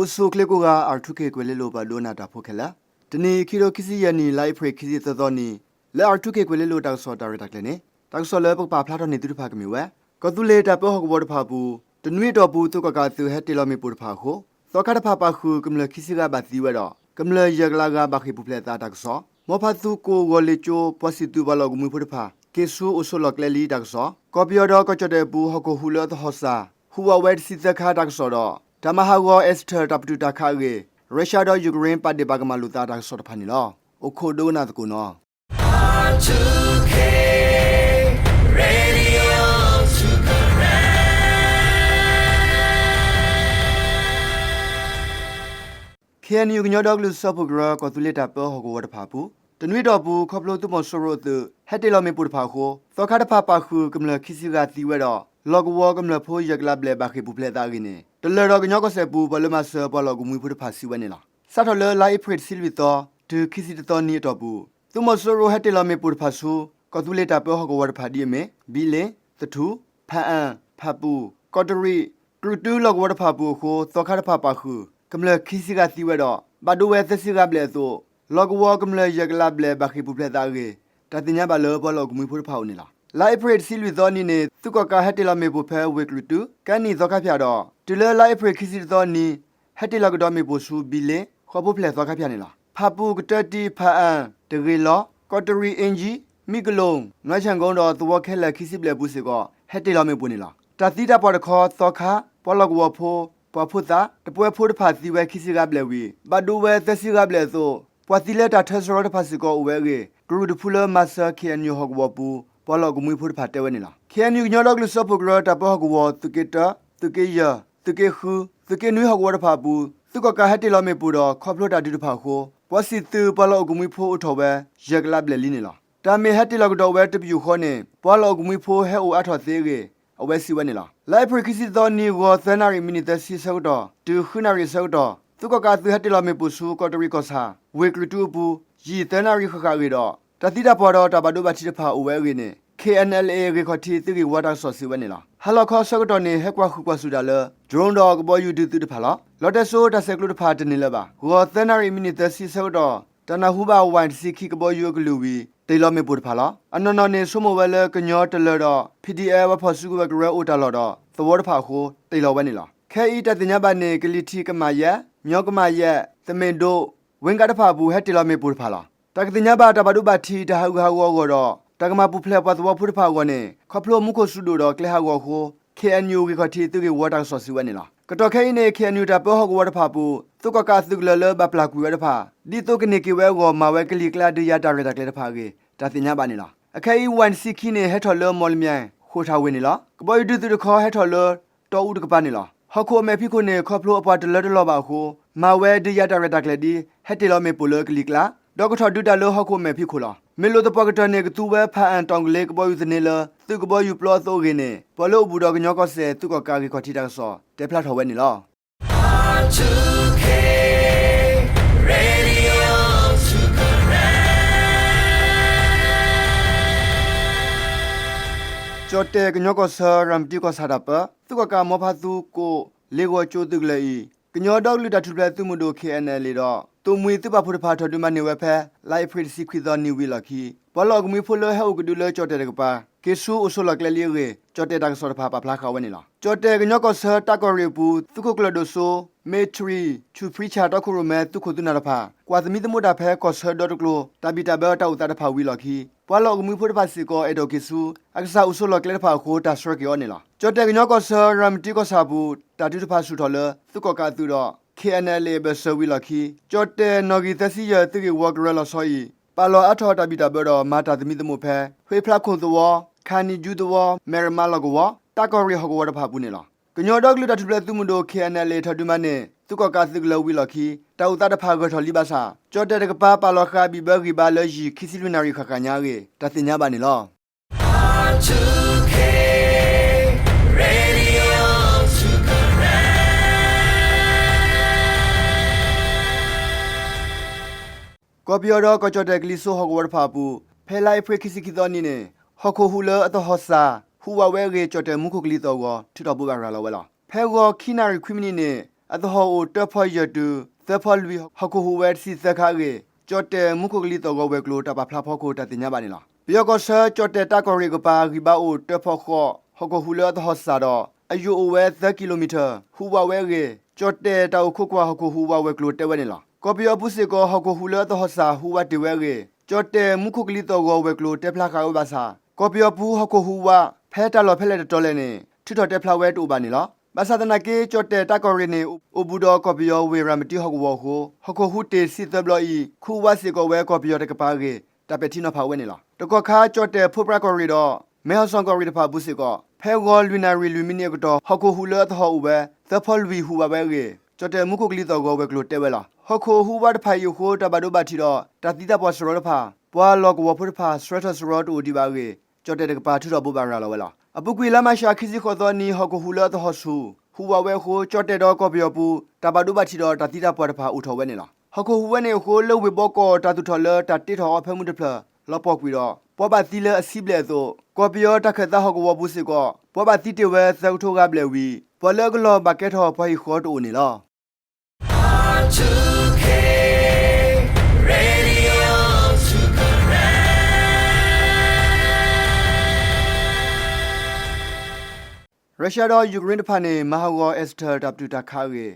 အိုဆိုကလကိုကအာထုကေကွေလေလိုပါလိုနာတာဖိုခဲလာတနီခီရိုခီစီယနီလိုက်ဖရခီစီသတော်နီလဲအာထုကေကွေလေလိုတောက်ဆော်တာရတက်လေနေတောက်ဆော်လဲပုတ်ပါဖလာတော့နေတူဖာကမီဝဲကတူလေတာပေါ်ဟောကဘောတဖာဘူးတနွေတော်ဘူးသူကကသူဟက်တီလိုမီပူတဖာခိုသောကတဖာပါခုကမလခီစီကဘာတီဝဲတော့ကမလယကလာကဘာခိပူဖလက်တာတက်ဆောမောဖတ်သူကိုဝလေချိုပစီတူဘလောကမီပူတဖာကေဆူအိုဆိုလောကလေလီတက်ဆောကော်ပီယောတော့ကချတဲ့ဘူးဟောကိုဟူလောသဟောစာဟူဝဝဲစီသခါတက်ဆောတော့ တမဟာဂောအက်စတာတပ်တူတခါကေရုရှားတော့ယူကရိန်းပတ်တေပါကမလူတာတက်ဆောတဖာနီလောအခုဒိုနာတကူနော် R2K Radio to KNU ကညောဒေါကလူဆော့ဖဂရကတူလက်တာပေါ်ဟကိုဝတ်ဖာပူတနွေတော်ဘူးခေါပလိုတူမဆိုရိုတူဟက်တေလောမေပူတဖာခိုသောခါတဖာပါခုကမလခိစီကတီဝဲတော့လောကဝကမလဖိုးယကလဘလေဘာခိပူပလက်တာကင်းနေ တလတော်ကညောကဆဲပူဘလမဆဘလောကမွေပူတဖာစီဝဲနေလားစတ်တော်လလိုက်ဖရစ်စီလီတော်ဒခိစီတော်နီတော်ဘူးတူမဆိုရိုဟက်တေလောမေပူတဖာဆူကတူလက်တာပေါ်ဟကိုဝတ်ဖာဒီမေဘီလေတထူဖအန်ဖပူကော်တရီကရတူလောကဝတ်ဖာပူခိုသောခါတဖာပါခုကမလခိစီကတီဝဲတော့ဘာဒိုဝဲသစီကဘလေဆိုလောကဝကမလယကလဘလေဘာခိပူပလက်တာကေတတင်ညာဘလောဘလောကမွေဖို့ဖောက်နေလား လိုက်ဖရစ်စီလူသောနီနေသူကကဟက်တလမေဘူဖဲဝေကလူတူကန်နီသောခဖျာတော့တူလလိုက်ဖရစ်ခီစီသောနီဟက်တလကတော့မေဘူဆူဘီလေခေါ်ဖို့ဖလက်သောခဖျာနေလားဖပူကတတီဖအန်တဂီလောကော်တရီအင်ဂျီမိကလုံးငါချန်ကုန်းတော့သဝခဲလက်ခီစီပလက်ဘူးစီကောဟက်တလမေပူနေလားတတိတာပေါ်တခေါ်သောခပေါ်လကဝဖိုးပဖုတာတပွဲဖိုးတဖာစီဝဲခီစီကဘလေဝီဘဒူဝဲသစီကဘလေဆိုပွာစီလက်တာထက်စရောတဖာစီကောဝဲကေဂရုဒဖူလမဆာခေန်ယဟောကဝပူ ပေါ်လကမွေဖိုးတဖာတဲဝဲနေလားခေန်ယညောလကလစပဂရတပဟကဝတုကေတာတုကေယတုကေခူတုကေနွေဟကဝတဖာပူသူကကဟက်တီလောမေပူတော့ခေါပလိုတာဒီတဖာခိုပွာစီတူပေါ်လကမွေဖိုးအထောပဲယက်ကလဘလေလီနေလားတာမေဟက်တီလောကတော့ဝဲတပြူခေါနေပေါ်လကမွေဖိုးဟဲအိုအထောသေးကေအဝဲစီဝဲနေလားလိုက်ဖရခီစီသောနီဝသနာရီမီနီတစီဆောက်တော့တူခုနာရီဆောက်တော့သူကကသူဟတ်တလမေပူဆူကော်တရီကောစာဝေကရတူပူရီသနာရီခခရီတော့ တတိတပေါ်တော့တဘဒုဘတိတဖာအဝဲရီနေ KNLA ရေခတီသူကဝါတာဆော့စီဝဲနေလားဟလခေါဆောက်တော့နေဟက်ကွာခုကွာဆူဒါလဒရုန်းတော့ကပေါ်ယူတူတူတဖာလားလော်တက်ဆိုးတဆက်ကလူတဖာတနေလဲပါဝသနာရီမီနီတစီဆောက်တော့တနဟုဘဝိုင်စီခိကပေါ်ယူကလူဝီတေလောမေပူတဖာလားအနော်နော်နေဆုမဝဲလဲကညောတလတော့ PDA ဝဖဆူကဝဂရအိုတလော်တော့သဘောတဖာခိုတေလောဝဲနေလားခဲဤတတင်ညာဘာနေကလီတီကမာယမြောကမာယသမင်တို့ဝင်ကတဖာဘူးဟက်တေလောမေပူတဖာလား တကတင်ညာဘာတဘဒုဘတီတဟူဟာဝောတော့တကမပူဖလက်ပတ်သဘောဖုတဖာကောနေခဖလိုမှုကိုဆုဒိုတော့ကလေဟာကောခို KNU ကခတီသူကဝတာဆော့စီဝဲနေလားကတော့ခဲနေ KNU တပေါ်ဟောဝတဖာပူသူကကသုကလလဘပလာကူဝတဖာဒီတုကနေကဝဲကောမဝဲကလီကလာဒရတာရတာကလေတဖာကေတတင်ညာဘာနေလားအခဲ1 6ခိနေဟက်ထော်လမော်လမြိုင်ခိုထားဝင်နေလားကပေါ်ယူတူတခေါ်ဟက်ထော်လတော်ဦးတကပါနေလားဟခုအမေဖိခုနေခေါပလိုအပွားတလတလောပါခုမဝဲဒရတာရတာကလေဒီဟက်တီလောမေပိုလကလီကလာ ဒေါကထဒူတလိုဟခုမေဖိခုလာမေလိုတပကတနေကသူပဲဖန်တောင်ကလေးကပေါ်ယူစနေလာသူကပေါ်ယူပလော့ဆိုကင်းနေဘလို့ဘူတော်ကညောကဆဲသူကကာကီခေါ်တီတာဆောတေပလာထော်ဝဲနေလား R2K Radio to Korea ကျော်တဲ့ကညောကဆာရမ်တီကဆာဒပသူကကာမောဖာသူကိုလေကိုချိုးသူကလေးကညောတော့လူတာထူပလက်သူမှုတို့ KNL လေတော့ တူမွေသူပဖုတဖာထဒမနေဝဖဲလိုက်ဖရစီခွီသောနီဝီလခီဘလော့ကမီဖိုလဟဲဥကဒူလချောတဲ့ကပါကေဆူအဆိုလကလေလီရေချောတဲ့တန်ဆောဖာပပလာခဝနေလားချောတဲ့ကညောကဆာတကောရီပူသူကကလဒိုဆိုမေထရီချူဖရီချာတခုရမဲသူခုသူနာဖာကွာသမီသမုဒဖဲကောဆာဒေါတကလိုတဘီတဘဲတောက်တာတဖာဝီလခီဘလော့ကမီဖိုတဖာစီကိုအေဒိုကေဆူအခဆာအဆိုလကလေဖာခိုတာစရကေောနေလားချောတဲ့ကညောကဆာရမ်တီကဆာဘူးတာတူတဖာဆူထော်လသူကကသူတော့ KNL ဘဆဝီလခီကြတ်တဲ့နော်ဂီသစီရတိကေဝဂရလဆောယီပါလောအထောတဘီတာဘရမာတာသမီသမုဖဲဖေဖလာခုသောခါနီဂျူသောမေရမလကောတကောရီဟကောဝဒဖပူနေလားကညောဒေါကလူတထပလသူမတို့ KNL ထဒုမနဲ့သူကကသကလဝီလခီတောက်တာတဖာကထော်လီပါစာကြတ်တဲ့ကပါပါလောခါဘီဘဂီဘာလဂျီခီစီလူနာရီခခညာကေတသိညာပါနေလား R2K ကော်ပီယောတော့ကကြတဲ့ကလီဆိုဟောဝတ်ဖာပူဖဲလိုက်ဖရခီစီကီတော်နီနေဟခိုဟူလအတဟောစာဟူဝဝဲကေကြတဲ့မုခုကလီတော်ကိုထတော်ပူပါရလာဝဲလားဖဲကောခိနာရီခွီမီနီနေအတဟောတဖောရတူသဖောလူဟခုဟူဝဲစီသခါကေကြော့တဲမုခုကလီတော့ဝဲကလိုတပါဖလာဖောကိုတတင်ညာပါနေလားဘီယောကဆာကြော့တဲတာကောရီကပါဂီဘာအိုတဖောခောဟခုဟူလာတဟောစာတော့အယူအဝဲ30ကီလိုမီတာဟူဝဝဲကေကြော့တဲတောက်ခုကွာဟခုဟူဝဝဲကလိုတဲဝဲနေလား ကော်ပီယောပုစေကောဟခုဟူလာတဟောစာဟူဝတေဝဲကေကြော့တဲမုခုကလီတော့ဝဲကလိုတဲဖလာခါဝဘာစာကော်ပီယောပူဟခုဟူဝဖဲတာလော်ဖဲလက်တော်လဲနေထွတော်တဲဖလာဝဲတူပါနေလားဘာသာတနာကေချော့တဲ့တကောရီနေဥဘူဒောကော်ပီယောဝေရမတီဟောက်ဝဟိုဟခုဟုတေစီတဘလီခူဝါစီကောဝဲကော်ပီယောတကပါကေတပက်တီနဖာဝဲနေလားတကောခါချော့တဲ့ဖုပရကောရီတော့မဲဟဆောင်ကောရီတဖာဘူးစီကောဖဲဂောလူနာရီလူမီနီကတော့ဟခုဟုလောသဟောဝဲသဖောလ်ဝီဟူဝဲကေချော့တဲ့မုခုကလီတော့ကောဝဲကလိုတဲဝဲလား ဟခုဟူဝါတဖာယူခိုတဘဒိုဘာတီတော့တတိတပေါ်စရောတဖာပွာလောကဝဖုတဖာစရထစရောတူဒီဘာကေချော့တဲ့တကပါထူတော့ဘူဘာရာလောဝဲလားအပုကွေလာမရှာခိစီခေါ်တော့နီဟခုဟူလောသဟောဆူဟူဝဝဲခိုကြော့တဲ့တော့ကော်ပီယောပူတဘာဒုဘချီတော့တတိတာပေါ်တဖာဥထော်ဝဲနေလားဟခုဟူဝဲနေခိုလှုပ်ဝေဘောကောတတူထော်လတတိထော်ဖဲမှုတဖလာလောပေါကွီတော့ပေါ်ပါတီလအစီဘလေဆိုကော်ပီယောတခက်သဟကဝပူစီကောပေါ်ပါတီတဝဲဇောက်ထိုးကဘလေဝီပေါ်လကလောဘကက်ထော်ဖိုင်ခေါ်တူနေလား R2K ရုရှားတော့ယူကရိန်းတဖာနေမဟာဝအက်စတာတပ်တူတခါရေ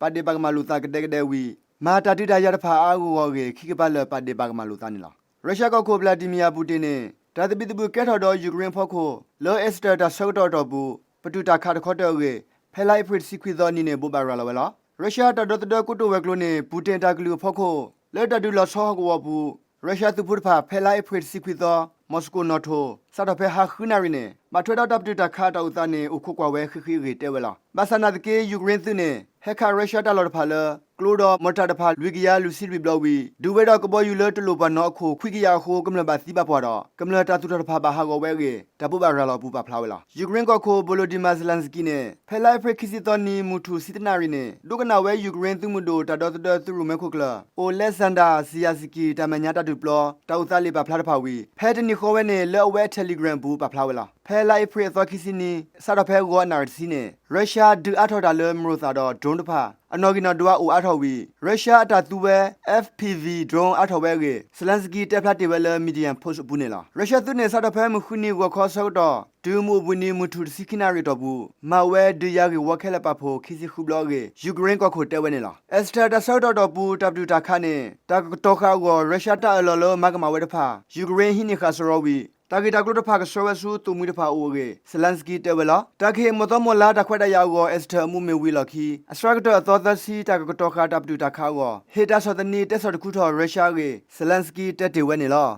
ပါတေပါကမလူတာကတဲ့ကတဲ့ဝီမာတာတိတာရတဖာအာဂူဝရေခိကပလပါတေပါကမလူတာနေလားရုရှားကကိုဗလာဒီမီယာပူတင်နဲ့ဒါတပိတပူကက်ထော်တော့ယူကရိန်းဖောက်ခိုလောအက်စတာတာဆောက်တော့တော့ဘူးပတူတာခါတခေါ်တော့ရေဖဲလိုက်ဖရစ်စီခွီသောနီနေဘူဘာရာလဝလာရုရှားတတော်တော်ကုတိုဝဲကလိုနေပူတင်တာကလူဖောက်ခိုလက်တတူလဆောဟကောဘူးရုရှားသူဖုတ်ဖာဖဲလိုက်ဖရစ်စီခွီသော မော်စကိုနော်တိုစတော့ဖဲဟာခူနာရီနေမထွေတော့တပ်တူတာခါတော့တာနေအခုကွာဝဲခခီရီတဲဝဲလာဘာစနာတကေယူကရိန်းသူနေဟက်ခါရုရှားတလော်ဖာလ ကလိုဒမတာတဖာလူကီယာလူစီဘလဝီဒူဝဲတော့ကပေါ်ယူလတလိုပနော်အခုခွိကီယာဟိုကမလဘာစီပါပေါ်တော့ကမလတာတူတဖာဘာဟာကိုဝဲကေတပူပါရလောပူပါဖလာဝဲလာယူကရိန်းကခိုဘလိုဒီမာဇလန်စကီနေဖဲလိုက်ဖရခီစီတော်နီမူထူစီတနာရီနေဒုကနာဝဲယူကရိန်းသူမှုတို့တတော်တော်သူရမဲခုကလာအိုလက်ဆန်ဒါစီယာစကီတမညာတတူပလောတောက်သားလေးပါဖလာတဖာဝီဖဲတနီခိုဝဲနေလော်ဝဲတယ်လီဂရမ်ဘူးပါဖလာဝဲလာဖဲလိုက်ဖရသောခီစီနီစတော့ဖဲကောနာစီနေရုရှားဒူအထော်ဒါလမရိုသာတော့ဒရုန်းတဖာအနော်ဂီနာဒူအအိုအထော်ဝီရုရှားအတာသူပဲ FPV drone အထော်ဝဲကေစလန်စကီတက်ဖ lat တေဝဲလမီဒီယမ်ပို့ဘူးနေလားရုရှားသူနေစတော့ဖဲမခုနီဝခေါ်ဆောက်တော့ဒူမူဘူးနီမူထူစီခိနာရီတော့ဘူးမဝဲဒူယာကေဝခဲလပဖို့ခီစီခုဘလော့ကေယူကရိန်းကခိုတဲဝဲနေလားအက်စတာတဆောက်တော့တော့ဘူးတပ်တူတာခါနေတာကတော့ခါကိုရုရှားတာအလော်လောမကမဝဲတဖာယူကရိန်းဟိနေခါဆိုရောဝီ တာဂီတာကလုတဖာကဆောဝဆူတူမီတဖာအိုကေစလန်စကီတဲဝဲလာတာခေမတော်မလာတခွက်တရောက်ကိုအက်စတာမှုမေဝီလခီအစထရကတာသောသစီတာကတော့ခါတပ်တူတာခါကိုဟေတာဆောတနီတက်ဆောတခုထော်ရုရှားကေစလန်စကီတက်တေဝဲနေလား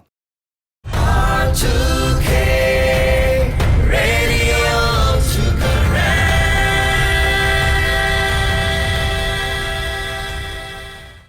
R2K